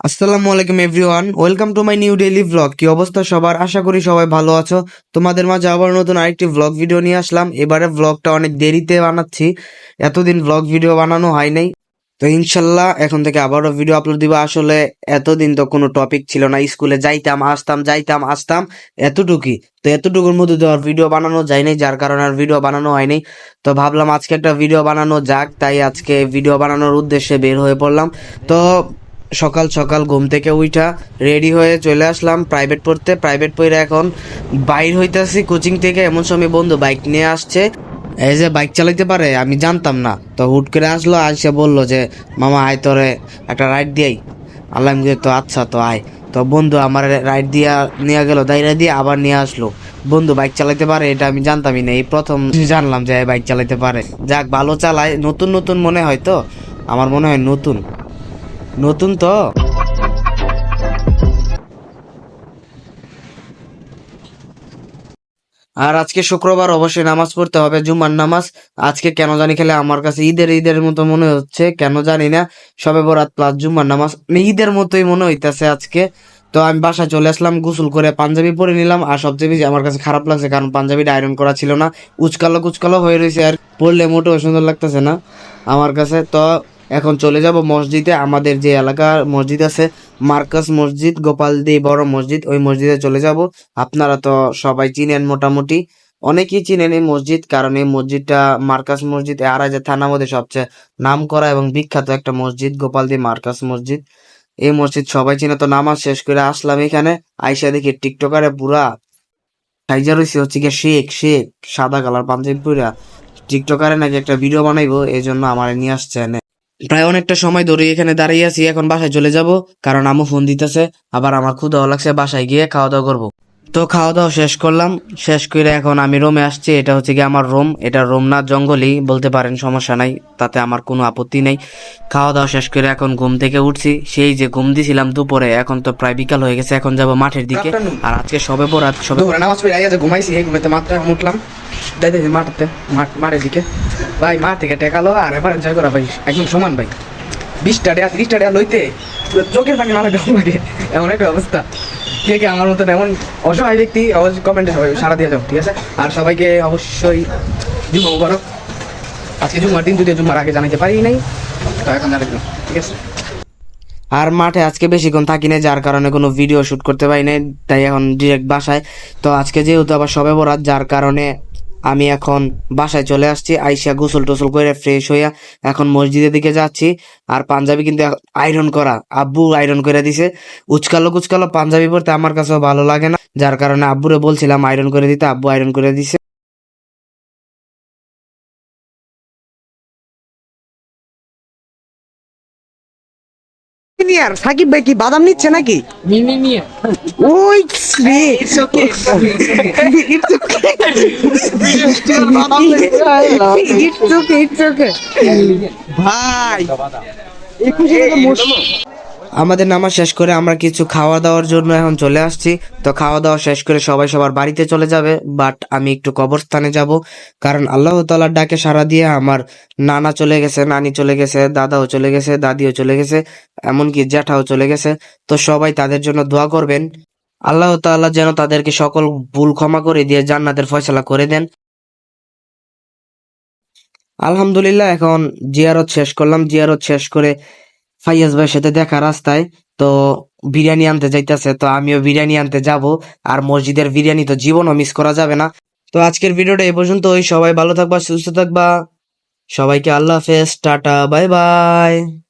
আসসালামু আলাইকুম everyone welcome to my new daily vlog কি অবস্থা সবার? আশা করি সবাই ভালো আছো। তোমাদের মাঝে আবার নতুন আরেকটি ভ্লগ ভিডিও নিয়ে আসলাম। এবারে ভ্লগটা অনেক দেরিতে বানাচ্ছি। এতদিন ভ্লগ ভিডিও বানানো হয় নাই। তো ইনশাল্লাহ এখন থেকে আবারও ভিডিও আপলোড দিব। আসলে এতদিন তো কোনো টপিক ছিল না। স্কুলে যাইতাম, আসতাম যাইতাম, আসতাম। এতটুকুই। তো এতটুকুর মধ্যে তো আর ভিডিও বানানো যায় নাই। যার কারণে আর ভিডিও বানানো হয়নি তো ভাবলাম আজকে একটা ভিডিও বানানো যাক। তাই আজকে ভিডিও বানানোর উদ্দেশ্যে বের হয়ে পড়লাম। তো সকাল সকাল ঘুম থেকে উইঠা রেডি হয়ে চলে আসলাম প্রাইভেট পড়তে। প্রাইভেট পড়ে এখন বাইর হইতাছি কোচিং থেকে। এমন সময় বন্ধু বাইক নিয়ে আসছে। এই যে বাইক চালাইতে পারে, আমি জানতাম না। তো হুট করে আসলো আসে বলল যে, মামা, আয় তোরে একটা রাইড দিয়াই। আল্লাহ তো আচ্ছা তো আয়। তো বন্ধু আমার রাইড দিয়া নিয়ে গেল, দাইরা দিয়ে আবার নিয়ে আসলো। বন্ধু বাইক চালাইতে পারে, এটা আমি জানতামই না। এই প্রথম জানলাম যে বাইক চালাইতে পারে। যাক, ভালো চালায়। নতুন নতুন মনে হয় তো? আমার মনে হয় নতুন। নতুন তো। আর আজকে শুক্রবার, অবশ্যই নামাজ পড়তে হবে, জুম্মার নামাজ। আজকে কেন জানি খেলে আমার কাছে ঈদের ঈদের মতো মনে হচ্ছে, কেন জানি না। সবে বরাত প্লাস জুম্মার নামাজ মানে ঈদের মতোই মনে হইতেছে আজকে। তো আমি বাসায় চলে আসলাম, গোসল করে পাঞ্জাবি পরে নিলাম, আর সবচেয়ে বেশি আমার কাছে খারাপ লাগছে, কারণ পাঞ্জাবিটা আয়রন করা ছিল না। উচকালো কুচকালো হয়ে রয়েছে আর পরলে মোটেও সুন্দর লাগতেছে না আমার কাছে। তো এখন চলে যাব মসজিদে। আমাদের যে এলাকার মসজিদ আছে, মার্কাস মসজিদ, গোপালদি বড় মসজিদ, ওই মসজিদে চলে যাব। আপনারা তো সবাই চিনেন মোটামুটি। অনেকেই চিনেন এই মসজিদ, কারণ এই মসজিদটা মার্কাস মসজিদ আড়াইজা থানার মধ্যে সবচেয়ে নাম করা এবং বিখ্যাত একটা মসজিদ, গোপালদি মার্কাস মসজিদ। এই মসজিদ সবাই চিনে, তো নামাজ শেষ করে আসলাম এখানে। আইসা দেখি টিকটকারে পুরা সাইজা রয়েছে হচ্ছে গিয়ে শেখ শেখ, সাদা কালার পাঞ্জাবি পুরা টিকটকারে নাকি একটা ভিডিও বানাইবো এই জন্য আমার নিয়ে আসছে প্রায় অনেকটা সময় ধরে এখানে দাঁড়িয়ে আছি, এখন বাসায় চলে যাব, কারণ আমু ফোন দিতেছে, আবার আমার ক্ষুদাও লাগছে, বাসায় গিয়ে খাওয়া দাওয়া করব। তো খাওয়া দাওয়া শেষ করলাম। শেষ করে এখন আমি রোমে আসছি। এটা হচ্ছে কি আমার রোম। এটা রোম না জঙ্গলই বলতে পারেন সমস্যা নাই। তাতে আমার কোনো আপত্তি নেই। খাওয়া দাওয়া শেষ করে এখন ঘুম থেকে উঠছি। সেই যে ঘুম দিছিলাম দুপুরে এখন তো প্রায় বিকাল হয়ে গেছে। এখন যাব মাঠের দিকে। আর আজকে সবে বরাত সবে দুপুরে নামাজ পড়ে ঘুমাইছি এই ঘুমাইতে মাত্র উঠলাম। যাইতে মাঠতে মাঠ মাঠের দিকে। ভাই মাঠ থেকে টেকালো আর এবার এনজয় করা ভাই একদম সমান ভাই। বিশটা ডেয়া ত্রিশটা ডেয়া লইতে চোখের পানি মারা ডর লাগে এমন একটা অবস্থা। কে কে আমার মতন এমন অসহায় ব্যক্তি, অবশ্যই কমেন্টে সবাই সারা দিয়ে যাও, ঠিক আছে? আর সবাইকে অবশ্যই জুম্মা করো আজকে জুম্মার দিন যদি জুম্মার আগে জানাইতে পারি নাই এখন জানাই ঠিক আছে? আর মাঠে আজকে বেশিক্ষণ থাকি নাই, যার কারণে কোনো ভিডিও শুট করতে পারি নাই, তাই এখন ডিরেক্ট বাসায়। তো আজকে যেহেতু আবার সবে বরাত, যার কারণে আমি এখন বাসায় চলে আসছি আইসা গোসল টোসল করে ফ্রেশ হইয়া এখন মসজিদের দিকে যাচ্ছি। আর পাঞ্জাবি কিন্তু আয়রন করা। আব্বু আয়রন করে দিছে। উচকালো কুচকালো পাঞ্জাবি পরতে আমার কাছেও ভালো লাগে না। যার কারণে আব্বুরে বলছিলাম আয়রন করে দিতে আব্বু আয়রন করে দিছে। আর সাকিব ভাই কি বাদাম নিচ্ছে নাকি? ওই রে আমাদের নামাজ শেষ করে আমরা কিছু খাওয়া দাওয়ার জন্য এখন চলে আসছি। তো খাওয়া দাওয়া শেষ করে সবাই সবার বাড়িতে চলে যাবে বাট আমি একটু কবরস্থানে যাব, কারণ আল্লাহ তালার ডাকে সারা দিয়ে আমার নানা চলে গেছে, নানি চলে গেছে, দাদাও চলে গেছে, দাদিও চলে গেছে, এমনকি জ্যাঠাও চলে গেছে। তো সবাই তাদের জন্য দোয়া করবেন। আল্লাহ তাআলা যেন তাদেরকে সকল ভুল ক্ষমা করে দিয়ে জান্নাতের ফয়সালা করে দেন। আলহামদুলিল্লাহ, এখন জিয়ারত শেষ করলাম। জিয়ারত শেষ করে ফাইয়াজ ভাইয়ের সাথে দেখা রাস্তায়। তো বিরিয়ানি আনতে যাইতেছে, তো আমিও বিরিয়ানি আনতে যাব। আর মসজিদের বিরিয়ানি তো জীবনও মিস করা যাবে না। তো আজকের ভিডিওটা এ পর্যন্ত ওই সবাই ভালো থাকবা, সুস্থ থাকবা। সবাইকে আল্লাহ হাফেজ। Tata, bye bye.